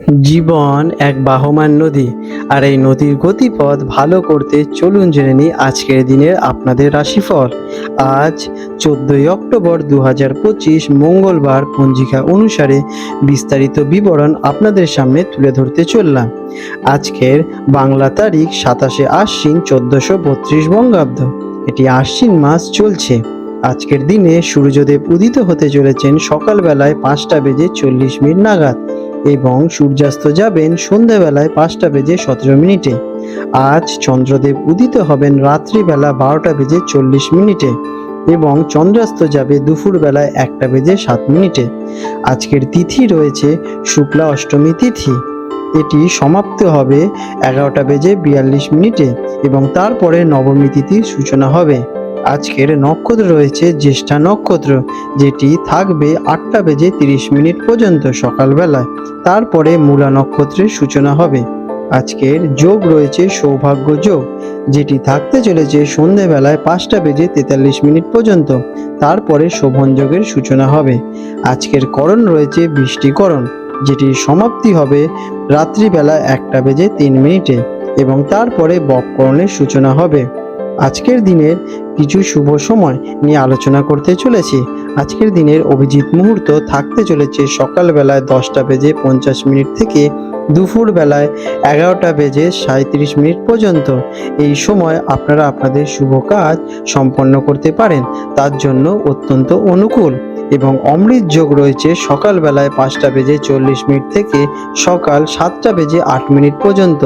জীবন এক বাহমান নদী, আর এই নদীর গতিপথ ভালো করতে চলুন জেনে নিই আজকের দিনের আপনাদের রাশিফল। আজ চোদ্দই অক্টোবর দু হাজার পঁচিশ মঙ্গলবার পঞ্জিকা অনুসারে বিস্তারিত বিবরণ আপনাদের সামনে তুলে ধরতে চললাম। আজকের বাংলা তারিখ সাতাশে আশ্বিন চোদ্দশো বত্রিশ বঙ্গাব্দ। এটি আশ্বিন মাস চলছে। আজকের দিনে সূর্যদেব উদিত হতে চলেছেন সকালবেলায় পাঁচটা বেজে চল্লিশ মিনিট নাগাদ। এবং সূর্যাস্ত যাবেন সন্ধ্যাবেলায় পাঁচটা বেজে সতেরো মিনিটে। আজ চন্দ্রদেব উদিত হবেন রাত্রিবেলা বারোটা বেজে চল্লিশ মিনিটে এবং চন্দ্রাস্ত যাবে দুপুরবেলায় একটা বেজে সাত মিনিটে। আজকের তিথি রয়েছে শুক্লা অষ্টমী তিথি। এটি সমাপ্ত হবে এগারোটা বেজে বিয়াল্লিশ মিনিটে এবং তারপরে নবমী তিথির সূচনা হবে। আজকের নক্ষত্র রয়েছে জ্যেষ্ঠা নক্ষত্র, যেটি থাকবে আটটা বেজে তিরিশ মিনিট পর্যন্ত সকালবেলায়। তারপরে মূলা নক্ষত্রের সূচনা হবে। আজকের যোগ রয়েছে সৌভাগ্য যোগ, যেটি থাকতে চলেছে সন্ধেবেলায় পাঁচটা বেজে তেতাল্লিশ মিনিট পর্যন্ত। তারপরে শোভন যোগের সূচনা হবে। আজকের করণ রয়েছে বৃষ্টিকরণ যেটির সমাপ্তি হবে রাত্রিবেলা একটা বেজে তিন মিনিটে এবং তারপরে বককরণের সূচনা হবে। আজকের দিনের কিছু শুভ সময় নিয়ে আলোচনা করতে চলেছি। আজকের দিনের অভিজিৎ মুহূর্ত থাকতে চলেছে সকালবেলায় দশটা বেজে পঞ্চাশ মিনিট থেকে দুপুর বেলায় এগারোটা বেজে সাঁত্রিশ মিনিট পর্যন্ত এই সময় আপনারা আপনাদের শুভ কাজ সম্পন্ন করতে পারেন। তার জন্য অত্যন্ত অনুকূল এবং অমৃত যোগ রয়েছে সকালবেলায় পাঁচটা বেজে চল্লিশ মিনিট থেকে সকাল সাতটা বেজে আট মিনিট পর্যন্ত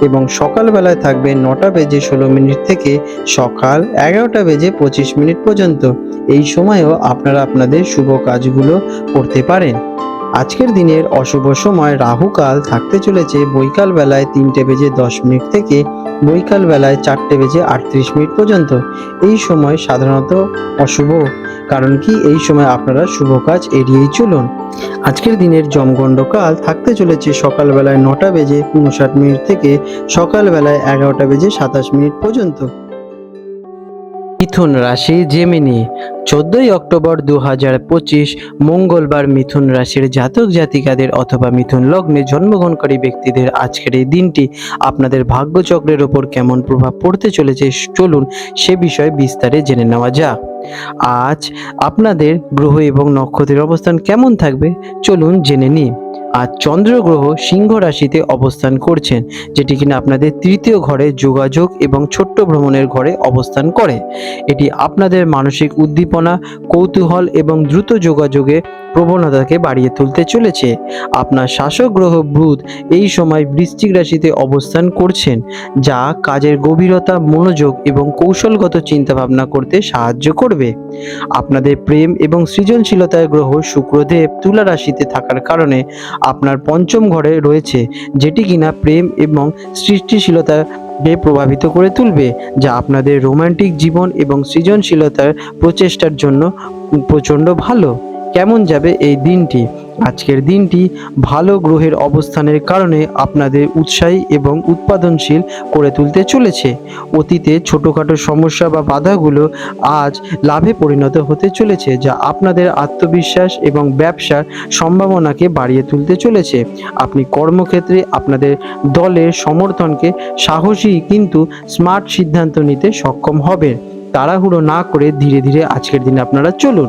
এবং সকালবেলায় থাকবে নটা বেজে ষোলো মিনিট থেকে সকাল এগারোটা বেজে পঁচিশ মিনিট পর্যন্ত। এই সময়েও আপনারা আপনাদের শুভ কাজগুলো করতে পারেন। আজকের দিনের অশুভ সময় রাহুকাল থাকতে চলেছে বৈকাল বেলায় তিনটে বেজে দশ মিনিট থেকে বৈকাল বেলায় চারটে বেজে আটত্রিশ মিনিট পর্যন্ত। এই সময় সাধারণত অশুভ। কারণ কি? এই সময় আপনারা শুভ কাজ এড়িয়েই চলুন। আজকের দিনের জমগণ্ডকাল থাকতে চলেছে সকালবেলায় নটা বেজে উনষাট মিনিট থেকে সকালবেলায় এগারোটা বেজে সাতাশ মিনিট পর্যন্ত। মিথুন রাশি জেমিনি চোদ্দই অক্টোবর দু হাজার পঁচিশ, মঙ্গলবার মিথুন রাশির জাতক জাতিকাদের অথবা মিথুন লগ্নে জন্মগ্রহণকারী ব্যক্তিদের আজকের এই দিনটি আপনাদের ভাগ্যচক্রের ওপর কেমন প্রভাব পড়তে চলেছে চলুন সে বিষয়ে বিস্তারে জেনে নেওয়া যাক। আজ আপনাদের গ্রহ এবং নক্ষত্রের অবস্থান কেমন থাকবে চলুন জেনে নিই। আজ চন্দ্রগ্রহ সিংহ রাশিতে অবস্থান করছেন, যেটি কিনা আপনাদের তৃতীয় ঘরে যোগাযোগ এবং ছোট্ট ভ্রমণের ঘরে অবস্থান করে। এটি আপনাদের মানসিক উদ্দীপনা, কৌতূহল এবং দ্রুত যোগাযোগে প্রবণতাকে বাড়িয়ে তুলতে চলেছে। আপনার শাসক গ্রহ বুধ এই সময় বৃশ্চিক রাশিতে অবস্থান করছেন, যা কাজের গভীরতা, মনোযোগ এবং কৌশলগত চিন্তাভাবনা করতে সাহায্য করবে। আপনাদের প্রেম এবং সৃজনশীলতার গ্রহ শুক্রদেব তুলা রাশিতে থাকার কারণে আপনার পঞ্চম ঘরে রয়েছে, যেটি কিনা প্রেম এবং সৃষ্টিশীলতাকে প্রভাবিত করে তুলবে, যা আপনাদের রোমান্টিক জীবন এবং সৃজনশীলতার প্রচেষ্টার জন্য প্রচণ্ড ভালো। কেমন যাবে এই দিনটি? আজকের দিনটি ভালো গ্রহের অবস্থানের কারণে আপনাদের উৎসাহী এবং উৎপাদনশীল করে তুলতে চলেছে। অতীতে ছোটোখাটো সমস্যা বা বাধাগুলো আজ লাভে পরিণত হতে চলেছে, যা আপনাদের আত্মবিশ্বাস এবং ব্যবসার সম্ভাবনাকে বাড়িয়ে তুলতে চলেছে। আপনি কর্মক্ষেত্রে আপনাদের দলের সমর্থনকে সাহসী কিন্তু স্মার্ট সিদ্ধান্ত নিতে সক্ষম হবেন। তাড়াহুড়ো না করে ধীরে ধীরে আজকের দিনে আপনারা চলুন।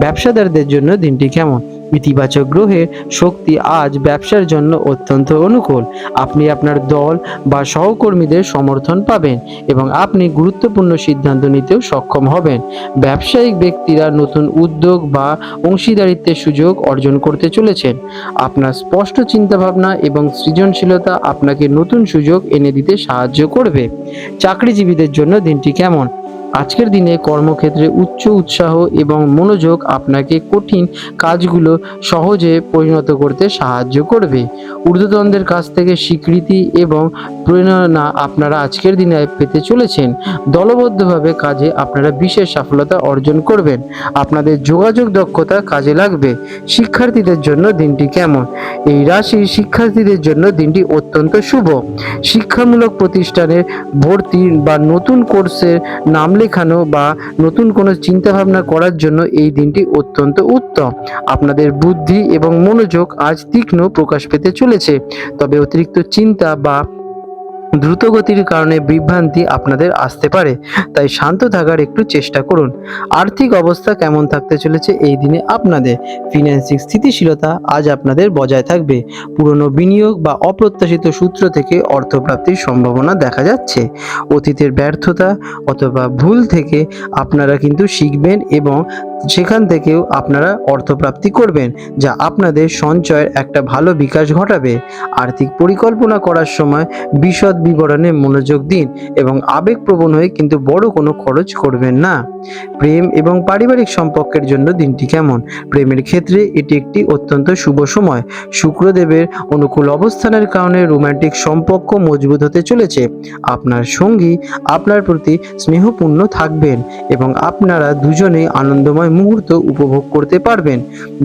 ব্যবসাদারদের জন্য দিনটি কেমন? ইতিবাচক গ্রহের শক্তি আজ ব্যবসার জন্য অত্যন্ত অনুকূল। আপনি আপনার দল বা সহকর্মীদের সমর্থন পাবেন এবং আপনি গুরুত্বপূর্ণ সিদ্ধান্ত নিতেও সক্ষম হবেন। ব্যবসায়িক ব্যক্তিরা নতুন উদ্যোগ বা অংশীদারিত্বের সুযোগ অর্জন করতে চলেছেন। আপনার স্পষ্ট চিন্তাভাবনা এবং সৃজনশীলতা আপনাকে নতুন সুযোগ এনে দিতে সাহায্য করবে। চাকরিজীবীদের জন্য দিনটি কেমন? আজকের দিনে কর্মক্ষেত্রে উচ্চ উৎসাহ এবং মনোযোগ আপনাকে কঠিন কাজগুলো সহজে পরিণত করতে সাহায্য করবে। ঊর্ধ্বতনদের কাছ থেকে স্বীকৃতি এবং প্রেরণা আপনারা আজকের দিনে পেতে চলেছেন। দলবদ্ধভাবে কাজে আপনারা বিশেষ সফলতা অর্জন করবেন। আপনাদের যোগাযোগ দক্ষতা কাজে লাগবে। শিক্ষার্থীদের জন্য দিনটি কেমন? এই রাশির শিক্ষার্থীদের জন্য দিনটি অত্যন্ত শুভ। শিক্ষামূলক প্রতিষ্ঠানে ভর্তি বা নতুন কোর্সের নাম পড়ালেখানো বা নতুন কোনো চিন্তাভাবনা করার জন্য এই দিনটি অত্যন্ত উত্তম। আপনাদের বুদ্ধি এবং মনোযোগ আজ তীক্ষ্ণ প্রকাশ পেতে চলেছে। তবে অতিরিক্ত চিন্তা বা দ্রুতগতির কারণে বিভ্রান্তি আপনাদের আসতে পারে। তাই শান্ত থাকার একটু চেষ্টা করুন। আর্থিক অবস্থা কেমন থাকতে চলেছে এই দিনে আপনাদের? ফিন্যান্সিক স্থিতিশীলতা আজ আপনাদের বজায় থাকবে। পুরনো বিনিয়োগ বা অপ্রত্যাশিত সূত্র থেকে অর্থপ্রাপ্তির সম্ভাবনা দেখা যাচ্ছে। অতীতের ব্যর্থতা অথবা ভুল থেকে আপনারা কিন্তু শিখবেন এবং সেখান থেকেও আপনারা অর্থপ্রাপ্তি করবেন, যা আপনাদের সঞ্চয়ের একটা ভালো বিকাশ ঘটাবে। আর্থিক পরিকল্পনা করার সময় বিশদ বিবরণে মনোযোগ দিন এবং আবেগপ্রবণ হয়ে কিন্তু বড় কোনো খরচ করবেন না। প্রেম এবং পারিবারিক সম্পর্কের জন্য দিনটি কেমন? প্রেমের ক্ষেত্রে এটি একটি অত্যন্ত শুভ সময়। শুক্রদেবের অনুকূল অবস্থানের কারণে রোমান্টিক সম্পর্ক মজবুত হতে চলেছে। আপনার সঙ্গী আপনার প্রতি স্নেহপূর্ণ থাকবেন এবং আপনারা দুজনেই আনন্দময় মুহূর্ত উপভোগ করতে পারবেন।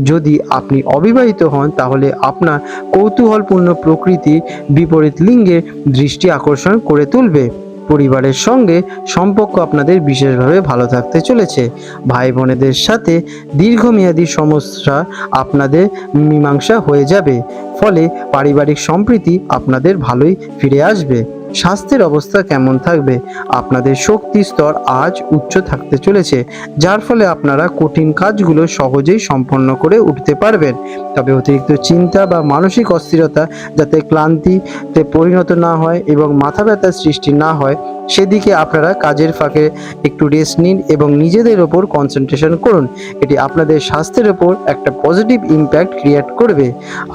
যদি আপনি অবিবাহিত হন, তাহলে আপনার কৌতূহলপূর্ণ প্রকৃতি বিপরীত লিঙ্গের দৃষ্টি আকর্ষণ করে তুলবে। পরিবারের সঙ্গে সম্পর্ক আপনাদের বিশেষভাবে ভালো থাকতে চলেছে। ভাই বোনেদের সাথে দীর্ঘমেয়াদী সমস্যা আপনাদের মীমাংসা হয়ে যাবে। ফলে পারিবারিক সম্প্রীতি আপনাদের ভালোই ফিরে আসবে। স্বাস্থ্যের অবস্থা কেমন থাকবে? আপনাদের শক্তি স্তর আজ উচ্চ থাকতে চলেছে, যার ফলে আপনারা কঠিন কাজগুলো সহজেই সম্পন্ন করে উঠতে পারবেন। তবে অতিরিক্ত চিন্তা বা মানসিক অস্থিরতা যাতে ক্লান্তিতে পরিণত না হয় এবং মাথা ব্যথার সৃষ্টি না হয়, সেদিকে আপনারা কাজের ফাঁকে একটু রেস্ট নিন এবং নিজেদের ওপর কনসেন্ট্রেশন করুন। এটি আপনাদের স্বাস্থ্যের ওপর একটা পজিটিভ ইম্প্যাক্ট ক্রিয়েট করবে।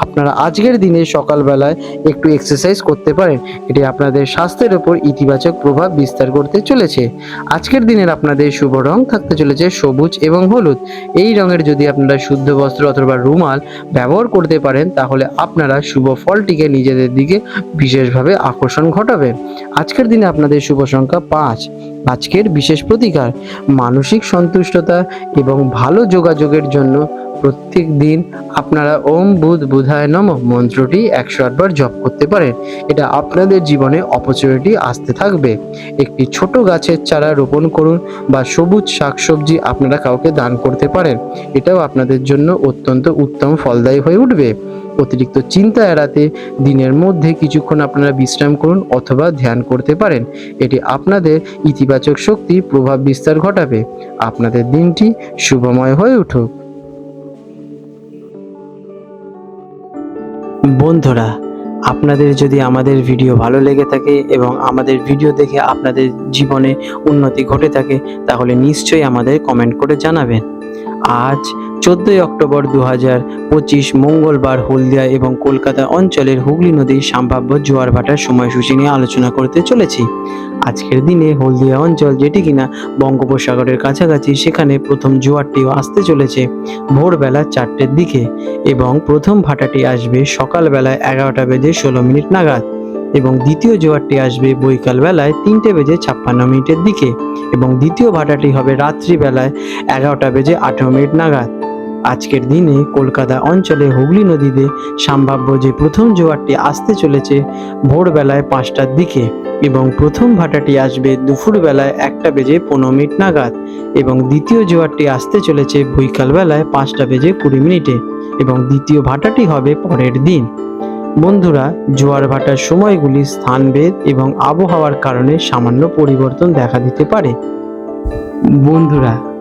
আপনারা আজকের দিনে সকালবেলায় একটু এক্সারসাইজ করতে পারেন। এটি আপনাদের স্বাস্থ্যের ওপর ইতিবাচক প্রভাব বিস্তার করতে চলেছে। আজকের দিনের আপনাদের শুভ রং থাকতে চলেছে সবুজ এবং হলুদ। এই রঙের যদি আপনারা শুদ্ধ বস্ত্র অথবা রুমাল ব্যবহার করতে পারেন, তাহলে আপনারা শুভ ফলটিকে নিজেদের দিকে বিশেষভাবে আকর্ষণ ঘটাবে। আজকের দিনে আপনাদের শুভ সংখ্যা পাঁচ। আজকের বিশেষ প্রতিকার, মানসিক সন্তুষ্টতা এবং ভালো যোগাযোগের জন্য প্রত্যেক দিন আপনারা ওম বুধ বুধায় নম মন্ত্রটি একশো আটবার জপ করতে পারেন। এটা আপনাদের জীবনে অপরচুনিটি আসতে থাকবে। একটি ছোট গাছের চারা রোপণ করুন বা সবুজ শাকসবজি আপনারা কাউকে দান করতে পারেন। এটাও আপনাদের জন্য অত্যন্ত উত্তম ফলদায়ী হয়ে উঠবে। অতিরিক্ত চিন্তা এড়াতে দিনের মধ্যে কিছুক্ষণ আপনারা বিশ্রাম করুন অথবা ধ্যান করতে পারেন। এটি আপনাদের ইতিবাচক শক্তি, প্রভাব বিস্তার ঘটাবে। আপনাদের দিনটি শুভময় হয়ে উঠুক। বন্ধুরা, আপনাদের যদি আমাদের ভিডিও ভালো লেগে থাকে এবং আমাদের ভিডিও দেখে আপনাদের জীবনে উন্নতি ঘটে থাকে, তাহলে নিশ্চয়ই আমাদের কমেন্ট করে জানাবেন। আজ চোদ্দোই অক্টোবর দু পঁচিশ মঙ্গলবার হলদিয়া এবং কলকাতা অঞ্চলের হুগলি নদীর সম্ভাব্য জোয়ার ভাটার সময়সূচি নিয়ে আলোচনা করতে চলেছি। আজকের দিনে হলদিয়া অঞ্চল যেটি কিনা বঙ্গোপসাগরের কাছাকাছি, সেখানে প্রথম জোয়ারটিও আসতে চলেছে ভোরবেলা চারটের দিকে এবং প্রথম ভাটাটি আসবে সকালবেলায় এগারোটা বেজে ষোলো মিনিট নাগাদ এবং দ্বিতীয় জোয়ারটি আসবে বৈকাল বেলায় তিনটে বেজে ছাপ্পান্ন মিনিটের দিকে এবং দ্বিতীয় ভাটাটি হবে রাত্রিবেলায় এগারোটা বেজে আঠেরো মিনিট নাগাদ। আজকের দিনে কলকাতা অঞ্চলে হুগলি নদীতে সম্ভাব্য যে প্রথম জোয়ারটি আসতে চলেছে ভোরবেলায় পাঁচটার দিকে এবং প্রথম ভাটাটি আসবে দুপুরবেলায় একটা বেজে পনেরো মিনিট নাগাদ এবং দ্বিতীয় জোয়ারটি আসতে চলেছে বৈকালবেলায় পাঁচটা বেজে কুড়ি মিনিটে এবং দ্বিতীয় ভাটাটি হবে পরের দিন। বন্ধুরা, জোয়ার ভাটার সময়গুলি স্থানভেদ এবং আবহাওয়ার কারণে সামান্য পরিবর্তন দেখা দিতে পারে। বন্ধুরা